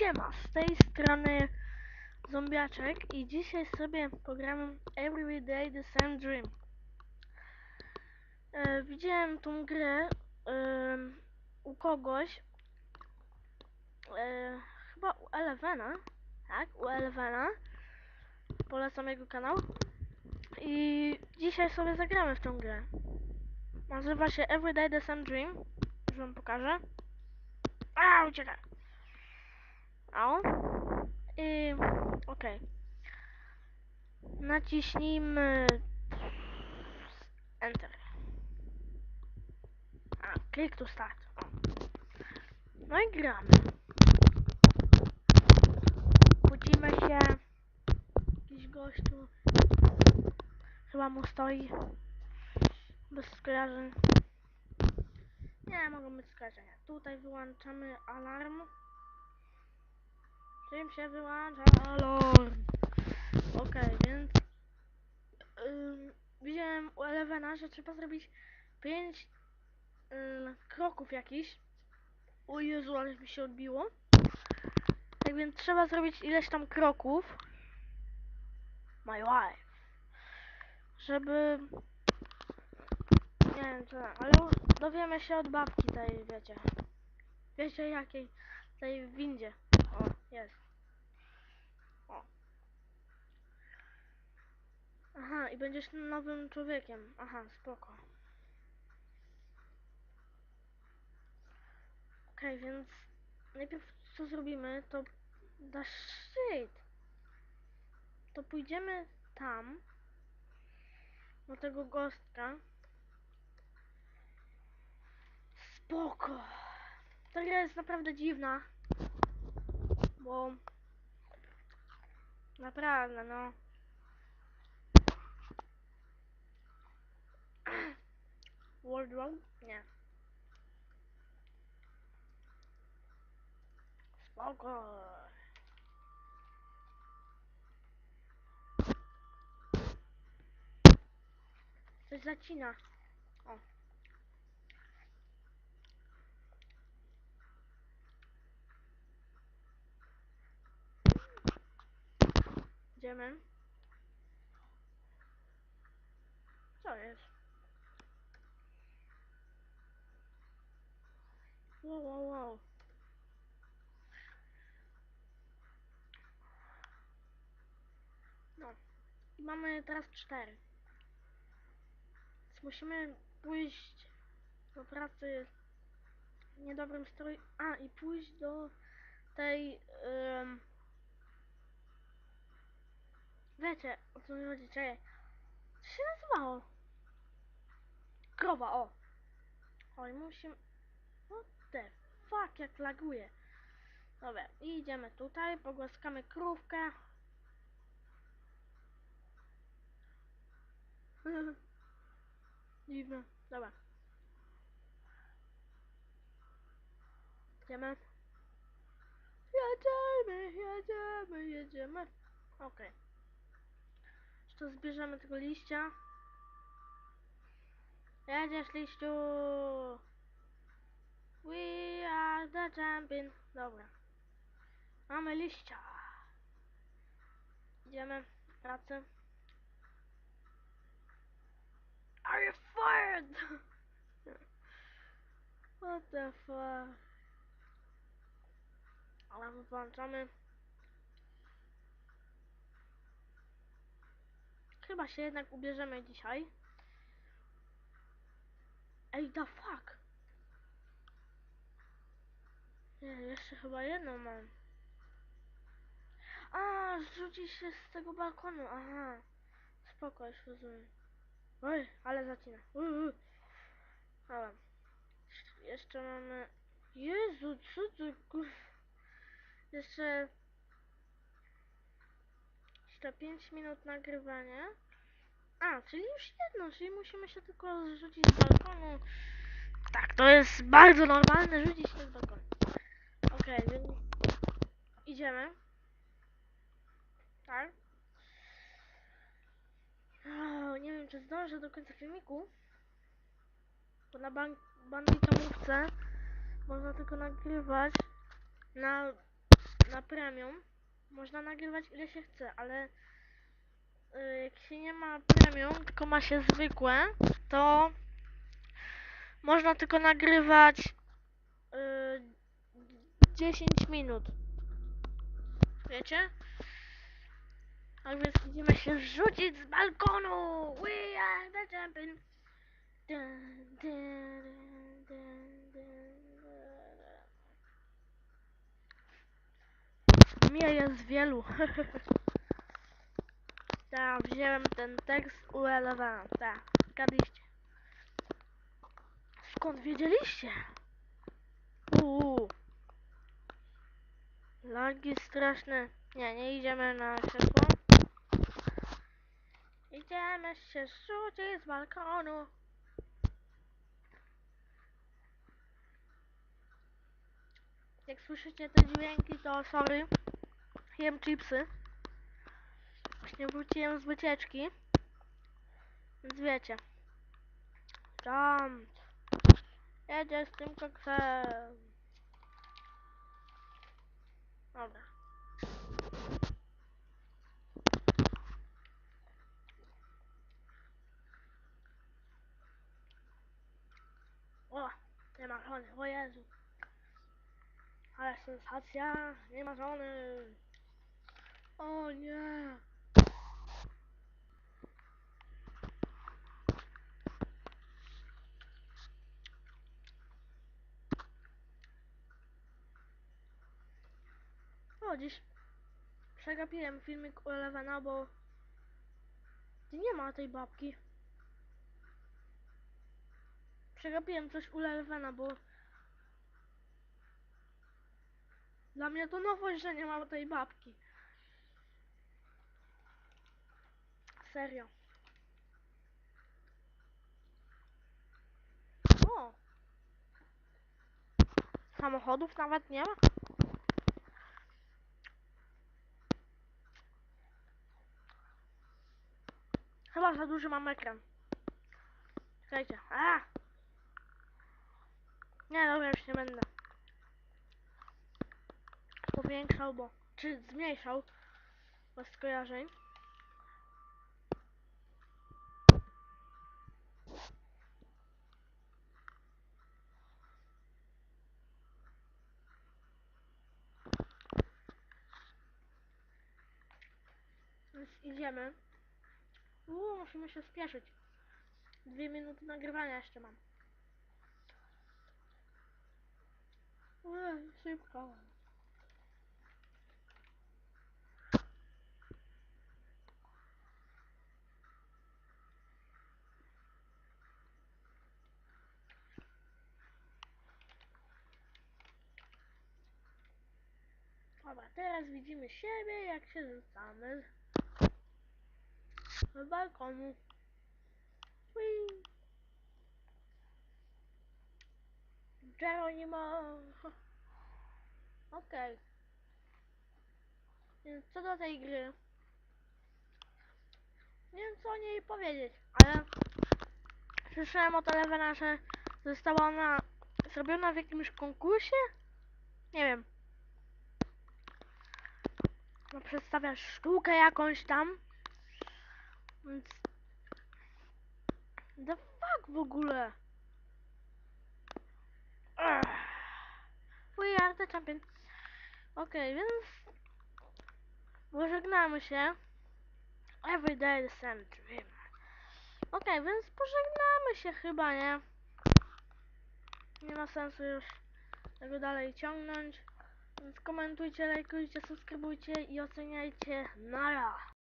Siema, z tej strony Zombiaczek i dzisiaj sobie pogramy Every Day The Same Dream. E, widziałem tą grę em, u kogoś, e, chyba u Elevena, tak, u Elevena. Polecam jego kanał. I dzisiaj sobie zagramy w tą grę. Nazywa się Every Day The Same Dream. Już wam pokażę. A, uciekaj. O. I okej. Naciśnijmy Enter. A, klik to start. O. No i gramy. Budzimy się. Jakiś gościu. Chyba mu stoi. Bez skojarzeń. Nie, mogą być skojarzenia. Tutaj wyłączamy alarm. Czym się wyłącza alarm? Okej, więc widziałem u Elevena, że trzeba zrobić 5 kroków jakiś. O Jezu, ale mi się odbiło. Tak więc trzeba zrobić ileś tam kroków. My wife. Żeby... Nie wiem co, ale dowiemy się od babki tej, wiecie. Wiecie jakiej? Tej windzie. O, jest. Aha, i będziesz nowym człowiekiem. Aha, spoko. Okej, więc najpierw co zrobimy, to da shit. To pójdziemy tam do tego gostka. Spoko. Ta gra jest naprawdę dziwna. Bo naprawdę no. World War? Nie. Spoko. Coś zacina. O. Idziemy. Co jest? Wow, wow, wow. No. I mamy teraz cztery. Więc musimy pójść do pracy w niedobrym stroju. A, i pójść do tej... em, Wiecie, o co mi chodzi, czekaj. Co się nazywało? Krowa, o. Oj, musimy... the fuck, jak laguje. Dobra, idziemy tutaj, pogłaskamy krówkę. Dziwne, dobra. Jedziemy. Jedziemy, jedziemy, jedziemy. Okej. Jeszcze zbierzemy tego liścia. Jedziesz liściu. We are the champion. Dobra. Mamy liścia. Idziemy do pracy. Are you fired? What the fuck? Ale wyłączamy. Chyba się jednak ubierzemy dzisiaj. Ej, the fuck? Nie, jeszcze chyba jedną mam. A, rzuci się z tego balkonu, aha. Spoko, już rozumiem. Oj, ale zacina. Uy. Dobra. Jeszcze mamy... Jezu, co ty kur... Jeszcze... Jeszcze 5 minut nagrywania. A, czyli już jedno, czyli musimy się tylko zrzucić z balkonu. Tak, to jest bardzo normalne, rzucić się z balkonu. Okej, więc idziemy. Tak. O, nie wiem, czy zdążę do końca filmiku. Bo na ban banditomówce można tylko nagrywać na na premium można nagrywać ile się chce, ale y, jak się nie ma premium, tylko ma się zwykłe, to można tylko nagrywać y, 10 minut. Wiecie? Tak więc idziemy się rzucić z balkonu! We are the champion! Dun, dun, dun, dun. Mnie jest wielu. Tak, wziąłem ten tekst u Elevena. Tak. Skąd wiedzieliście? Uuu. Lagi straszne. Nie, nie idziemy na krzesło. Idziemy się rzucić z balkonu. Jak słyszycie te dźwięki, to sorry. Jem chipsy. Właśnie wróciłem z wycieczki. Więc wiecie. Tam. Jedzie z tym koksem. Dobra. O, nie ma żony, o Jezu. Ale sensacja, nie ma żony. O nie. O, dziś przegapiłem filmik u Elevena, bo nie ma tej babki. Przegapiłem coś u Elevena, bo dla mnie to nowość, że nie ma tej babki. Serio. O! Samochodów nawet nie ma? Chyba za duży mam ekran. Czekajcie. A! Nie, dobra, już nie będę. Powiększał, bo... Czy zmniejszał? Bez skojarzeń. Więc idziemy. Uuu, musimy się spieszyć. Dwie minuty nagrywania jeszcze mam. Ej, szybko. Dobra, teraz widzimy siebie, jak się rzucamy z balkonu. Whee! Geronimo! Okej. Więc co do tej gry? Nie wiem co o niej powiedzieć, ale słyszałem od Elevena, że została ona zrobiona w jakimś konkursie? Nie wiem. No przedstawia sztukę jakąś tam. Więc... The fuck w ogóle? We are the champion. Okej, więc... Pożegnamy się. Every day the same dream. Okej, więc pożegnamy się chyba, nie? Nie ma sensu już tego dalej ciągnąć. Więc komentujcie, lajkujcie, subskrybujcie i oceniajcie. Nara!